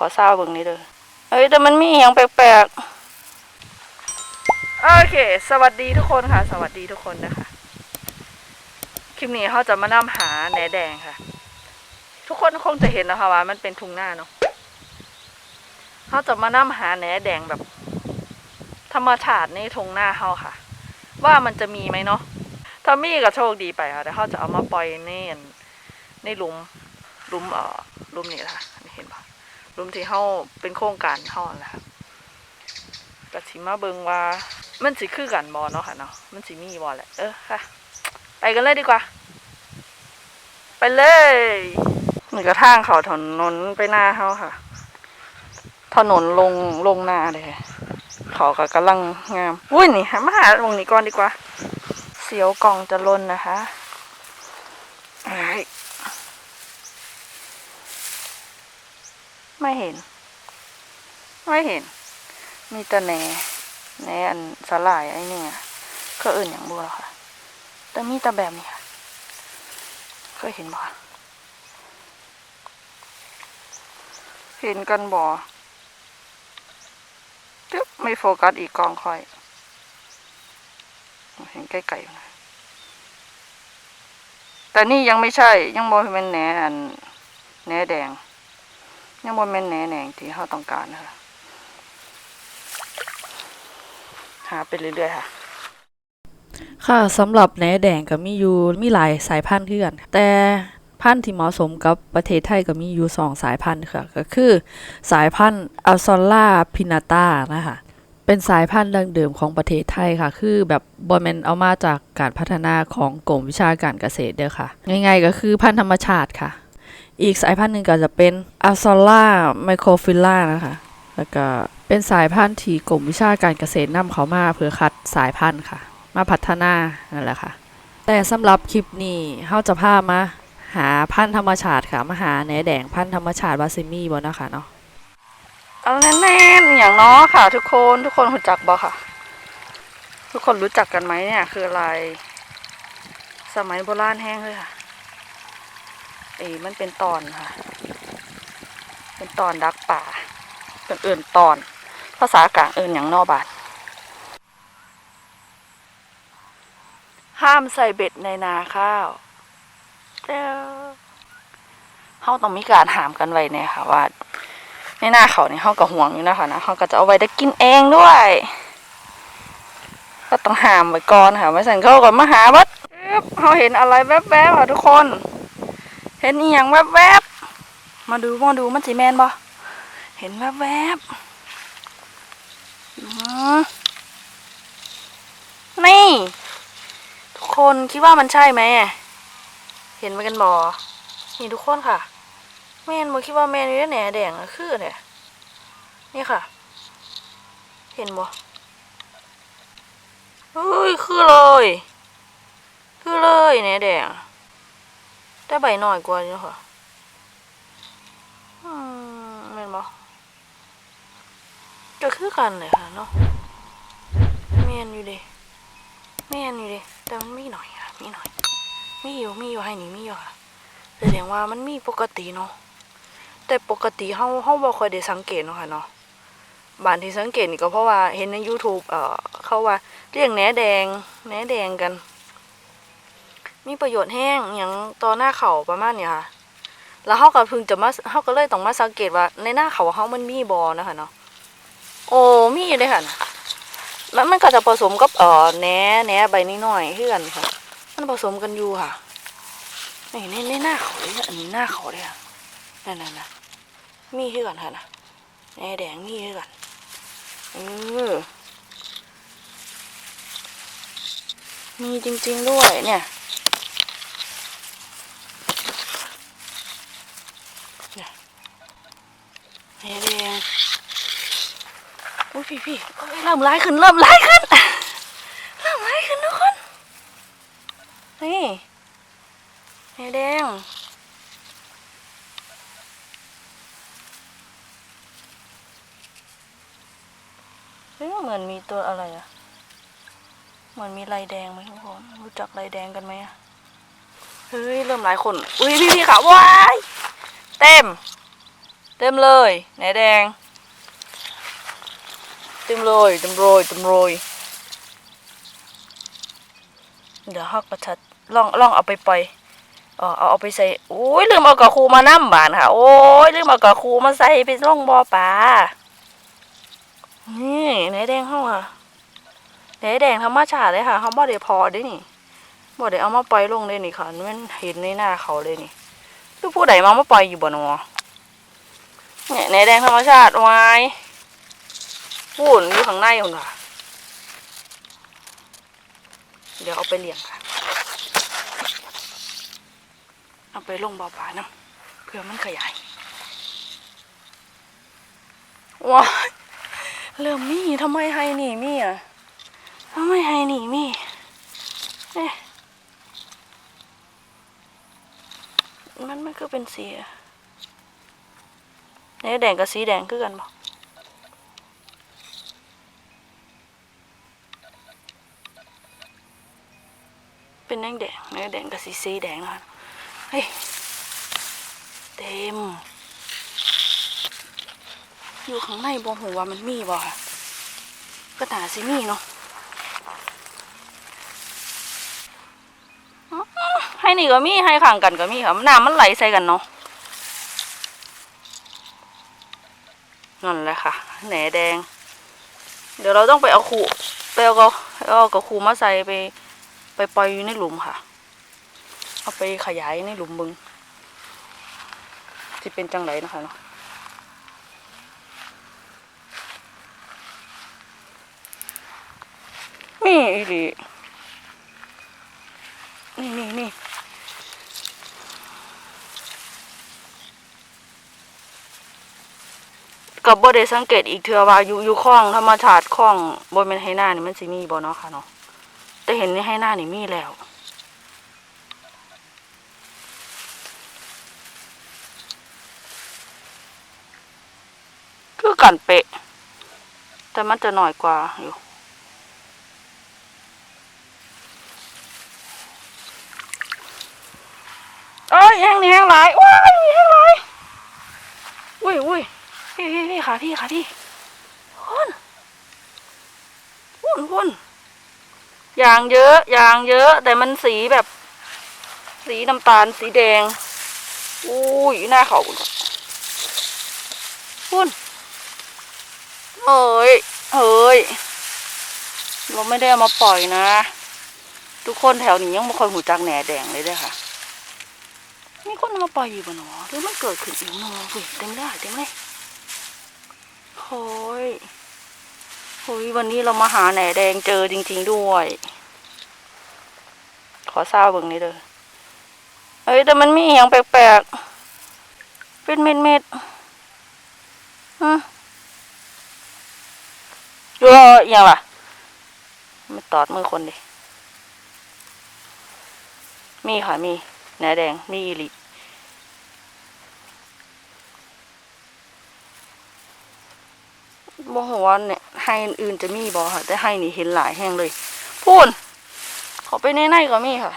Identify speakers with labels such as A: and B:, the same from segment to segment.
A: ขอเศร้าเบิ่งนี้เด้อเอ้ยแต่มันมีอย่างแปลกๆ โอเค สวัสดีทุกคนค่ะ สวัสดีทุกคนนะคะ คลิปนี้เขาจะมานำหาแหนแดงค่ะ ทุกคนคงจะเห็นนะคะว่า มันเป็นทุ่งหน้าเนาะเขาจะมานำหาแหนแดงแบบ ธรรมชาติในทุ่งหน้าเขาค่ะ ว่ามันจะมีไหมเนาะถ้ามีก็โชคดีไปค่ะแต่เขาจะเอามาปล่อยในอันในหลุมหลุมเอ่อหลุมนี่ค่ะ นี่เห็นปะหลุมที่เขาเป็นโครงการเขาแหละค่ะก็สิมาเบิงว่า มันสิคือกันบอเนาะค่ะเนาะมันสิมีบอแหละเออค่ะ ไปกันเลยดีกว่า ไปเลยนี่ก็ทางเขาถนนไปหน้าเขาค่ะ ถนนลงลงหน้าเลยเขาก็กำลังงาม อุ้ยนี่หามาหาตรงนี้ก่อนดีกว่า เสียวกล่องจะล่นนะคะไอ้ย ไม่เห็น ไม่เห็น มีแต่แหนแหนอันสลายไอ้นี่อะเขาเอื่นอย่างบัวค่ะ แต่มีแต่แบบนี้ค่ะเคยเห็นบ่คะเห็นกันบ่จึ๊บไม่โฟกัสอีกกองคอย เห็นใกล้ๆอยู่นะแต่นี่ยังไม่ใช่ยังบ่เป็นแหนอันแหนแดง ยังบ่เป็นแหนแดงที่เขาต้องการนะคะหาไปเรื่อยๆค่ะค่ะสำหรับแหนแดงก็มีอยู่มีหลายสายพันธุ์เพื่อน แต่พันธุ์ที่เหมาะสมกับประเทศไทยก็มีอยู่สองสายพันธุ์ค่ะ ก็คือสายพันธุ์อัลซอลล่าพินาตานะคะเป็นสายพันธุ์ดั้งเดิมของประเทศไทยค่ะ คือแบบบอมเมนเอามาจากการพัฒนาของกรมวิชาการเกษตรเด้อค่ะ ง่ายๆก็คือพันธุ์ธรรมชาติค่ะ อีกสายพันธุ์หนึ่งก็จะเป็นอัลซอล่าไมโครฟิลล่านะคะ แล้วก็เป็นสายพันธุ์ที่กรมวิชาการเกษตรนำเขามาเพื่อคัดสายพันธุ์ค่ะ มาพัฒนานั่นแหละค่ะ แต่สำหรับคลิปนี้เฮาจะพามาหาพันธุ์ธรรมชาติค่ะ มาหาแหนแดงพันธุ์ธรรมชาติวาซิมี่บ่นะค่ะเนาะเอาแน่นๆอย่างเนาะค่ะ ทุกคนทุกคนรู้จักบ่ค่ะ ทุกคนรู้จักกันไหมเนี่ยคืออะไร สมัยโบราณแห้งเลยค่ะ เอ้มันเป็นตอนค่ะ เป็นตอนดักป่าเป็นเอื่นตอน ภาษากลางเอื่นอย่างนอบาดห้ามใส่เบ็ดในนาข้าวเจ้าเขาต้องมีการหามกันไว้เนี่ยค่ะ ว่า ในหน้าเขานี่เขาก็ห่วงอยู่นะคะนะเขาก็จะเอาไว้ได้กินเองด้วย ก็ต้องหามไว้ก่อนค่ะไม่สั่นเขาก็มาหาวัดเขาเห็นอะไรแวบๆค่ะทุกคน เห็นอีหยังแวบๆ มาดูมาดูมันสีแมนบ่เห็นแวบๆนี่ ทุกคนคิดว่ามันใช่ไหม เห็นไหมกันบอนี่ทุกคนค่ะแมนโมคิดว่าแมนนี่แหน่แดงคือเนี่ยนี่ค่ะ เห็นบ่เฮ้ยคือเลย คือเลยแหน่แดง แต่ใบหน่อยกว่านี้ค่ะอืมแมนบ่ก็คือกันเลยค่ะเนาะแมนอยู่เดิแมนอยู่เดิแต่มันมีหน่อยค่ะมีหน่อย มีอยู่มีอยู่ให้นี่มีอยู่ค่ะแสดงว่ามันมีปกติเนาะแต่ปกติเฮาเฮาบ่ค่อยได้สังเกตเนาะค่ะเนาะบานที่สังเกตนี่ก็เพราะว่าเห็นใน YouTube เอ่อเขาว่าเลี้ยงแหนแดงแหนแดงกัน มีประโยชน์แห้งอย่างต่อหน้าเขาประมาณเนี้ยค่ะ แล้วเฮาก็พิ่งจะมาเฮาก็เลยต้องมาสังเกตว่า ในหน้าเขาเฮามันมีบ่นะคะเนาะโอ้มีอยู่เลยค่ะนะแล้วมันก็จะผสมกับเอ่อแหนแหนใบนี้หน่อยๆคือกันค่ะ มันผสมกันอยู่ค่ะนี่ในในหน้าเขาเลยอันนี้หน้าเขาเลยค่ะนั่นน่ะมีคือกันค่ะนะแหนแดงมีคือกันเออมีจริง ๆ ด้วยเนี่ย แหนแดงอุ้ยพี่พี่เริ่มร้ายขึ้นเริ่มร้ายขึ้นเริ่มร้ายขึ้นทุกคนนี่แหนแดงเฮ้ยเหมือนมีตัวอะไรอะเหมือนมีลายแดงไหมทุกคนรู้จักลายแดงกันไหมอะเฮ้ยเริ่มหลายคนอุ้ยพี่พี่ค่ะว้ายเต็ม เต็มเลยไหนแดง เต็มเลยเต็มโรยเต็มโรยเดี๋ยวฮักประชัดลองลองเอาไปปล่อยเออเอาเอาไปใส่โอ้ยลืมเอากระคูมาน้ำบานค่ะ โอ้ยลืมเอากระคูมาใส่ไปล่องบ่อปลานี่ไหนแดงเขาอะไหนแดงธรรมชาติเลยค่ะเขาบ่ได้พอเด้นี่บ่ได้เอามาปล่อยลงเลยนี่ค่ะมันเห็นในหน้าเขาเลยนี่คือผู้ใดมามาปล่อยอยู่บ่นอ เนี่ยไหนแดงธรรมชาติไว้พูนอยู่ข้างในคุณค่ะเดี๋ยวเอาไปเลี้ยงค่ะ เอาไปลงบ่อปลาน้ำเพื่อมันขยายว้ายเริ่มมีทำไมให้หนีมีอะทำไมให้หนีมีเอ๊ะมันมันคือเป็นเสีอะไหนแดงกับสีแดงคือกันบ่เป็นแดงแดงเนื้อแดงกับสีสีแดงนะคะเฮ้ยเต็ม อยู่ข้างในบ่หัวามันมีบ่ค่ะก็ตาสิมีเนาะให้นี่ก็มีให้ข้างกันก็มีค่ะน้ำมันไหลใส่กันเนาะ นั่นแหละค่ะ แหนแดง เดี๋ยวเราต้องไปเอาขู่ไปเอาก็เอากับขู่มาใส่ไป ไปปล่อยอยู่ในหลุมค่ะ เอาไปขยายในหลุมบึงที่เป็นจังไรนะคะเนาะนี่อีหลีนี่นี่นี่ กับบ่ได้สังเกตอีกเทื่อว่าอยู่อยู่คลองธรรมชาติคลองบ่แม่นให้หน้านี่มันสิมีบ่เนาะค่ะเนาะแต่เห็นในให้หน้านี่มีแล้วคือกันเปะ แต่มันจะหน่อยกว่าอยู่เอ้ยแห้งนี่แห้งหลายว้ายแห้งหลายอุ้ยอุ้ย พี่พี่พี่ขาพี่ขาพี่คุณคุณคุณอย่างเยอะอย่างเยอะ แต่มันสีแบบ สีน้ำตาลสีแดงอุ้ยหน้าเขาคุณคุณเอ้ยเอ้ยเราไม่ได้เอามาปล่อยนะ ทุกคนแถวนี้ยังไม่ค่อยหูจักแหน่แดงเลยด้อค่ะมีคนเอามาปล่อยอยู่บ่หนอหรือมันเกิดขึ้นอีกหนอเฮ้ยเต็มเลยเต็มเลย โอ้ยโอ้ยวันนี้เรามาหาแหน่แดงเจอจริง ๆด้วย ขอทราบเบิ่งนี้เด้อเฮ้ยแต่มันมีอย่างแปลกๆ เป็นเม็ดเม็ดๆฮะเอออย่างล่ะไม่ตอดมือคนดิ มีค่ะมีแหนแดง มีอีลิ บ่หัวาเนี่ยให้อื่นจะมีบ่ค่ะ แต่ให้นี่เห็นหลายแห่งเลย พูนเขาไปในในก็มีค่ะ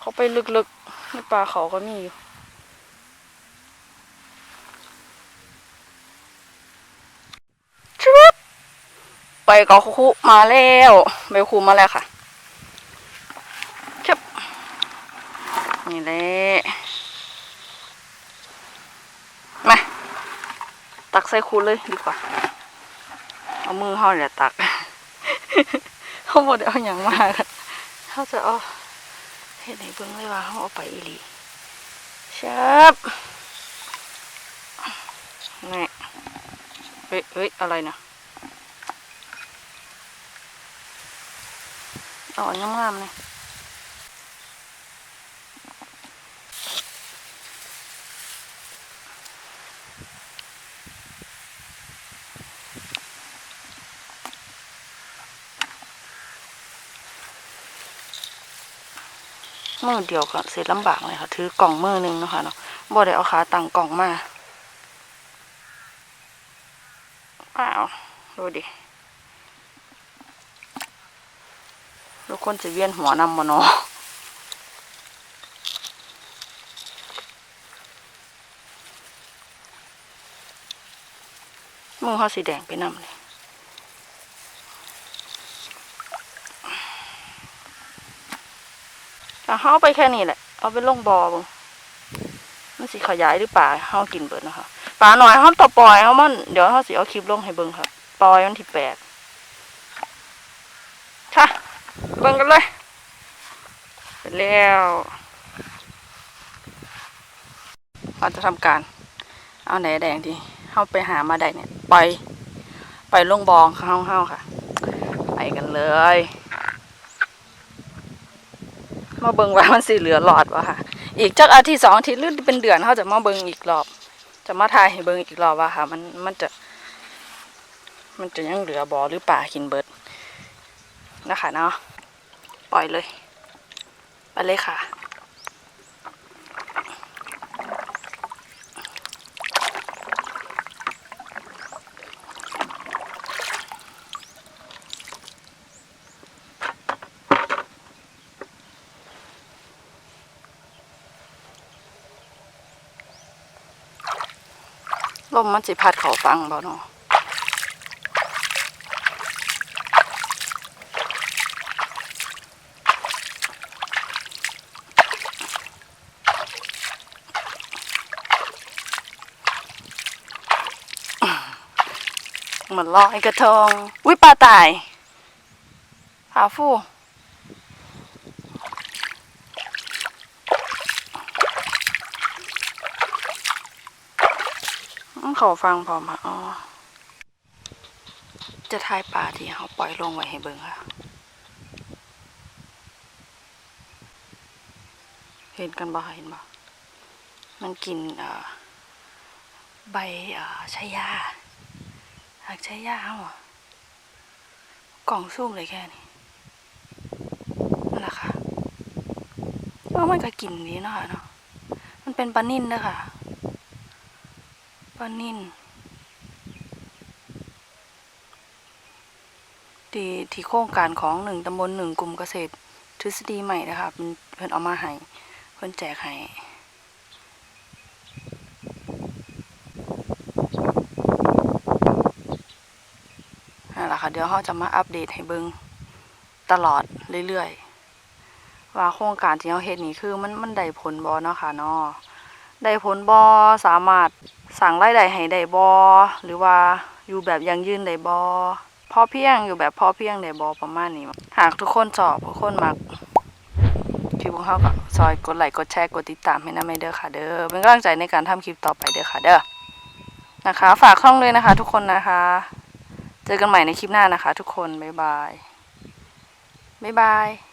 A: เขาไปลึกๆในป่าเขาก็มีอยู่ชุบไปกับคุมาแล้วไปคุมาแล้วค่ะชุบนี่แหละมา ตักใส่คูเลยดีกว่า เอามือเขาเนี่ยตัก เขาบอกเอาอย่างมากเขาจะเอาเห็นไหนเบิ้งเลยว่าเขาเอาไปอีหลีชับนี่เฮ้ยเฮ้ยอะไรนะเอาอันงามเลย มือเดียวก็เสร็จลำบากเลยค่ะ ถือกล่องมือหนึ่งเนาะคะเนาะบ่ได้เอาขาตั้งกล่องมาอ้าวดูดิทุกคนจะเวียนหัวนำบ่เนาะมือเขาสีแดงไปนำเลย เอาเขาเอาไปแค่นี้แหละ เอาไปลงบอบุมันสิขยายหรือป่าเขากินเบิดนะคะปลาหน่อยเขาต่อปล่อยเขามันเดี๋ยวเขาสิเอาคลิปลงให้เบิ่งค่ะปล่อยวันที่แปดค่ะเบิ่งกันเลยเสร็จแล้วเราจะทำการ เอาแหนแดงที่เข้าไปหามาได้เนี่ยไปไปลงบองเข้าเข้าค่ะ ไปกันเลย มาเบิงว่ามันสีเหลือหลอดวะค่ะ อีกจักอาทิตย์สองอาทิตย์หรือเป็นเดือนเขาจะมาเบิงอีกรอบ จะมาทายให้เบิงอีกรอบว่าค่ะ มันมันจะ มันจะยังเหลือบอหรือป่ากินเบิดนะคะเนาะปล่อยเลย ไปเลยค่ะ ลมมันสิพัดเขาฟังบ่เนาะเหมือนลอยกระทงวิปลาตายผาฟู เขาฟังพร้อมค่ะอ๋อจะทายปลาที่เขาปล่อยลงไว้ให้เบิ่งค่ะ เห็นกันบ่เห็นบ่มันกินใบชายาหากชายาเอาอกล่องซุ่มเลยแค่นี้นั่นแหละค่ะว่ามันก็กินนี้เนาะคะเนาะมันเป็นปลานิ่นเด้อค่ะ ปลานิ่นที่ที่โครงการของหนึ่งตำบลหนึ่งกลุ่มเกษตร ทฤษฎีใหม่นะคะเป็นเพิ่นเอามาให้เพิ่นแจกให้นั่นแหละค่ะเดี๋ยวเขาจะมาอัปเดตให้เบิงตลอดเรื่อยๆ ว่าโครงการที่เขาเฮ็ดนี่คือมันมันได้ผลบ่เนาะค่ะเนาะ ได้ผลบ่สามารถสร้างรายได้ให้ได้บ่หรือว่าอยู่แบบยังยืนได้บ่พอเพียงอยู่แบบพอเพียงได้บอประมาณนี้ หากทุกคนชอบทุกคนมักคลิปของเขาก็ซอยกดไลค์กดแชร์กดติดตามให้นะไม่เด้อค่ะ เด้อเป็นกำลังใจในการทำคลิปต่อไปเด้อค่ะ เด้อนะคะ ฝากช่องเลยนะคะ ทุกคนนะคะ เจอกันใหม่ในคลิปหน้านะคะ ทุกคนบ๊ายบายบ๊ายบาย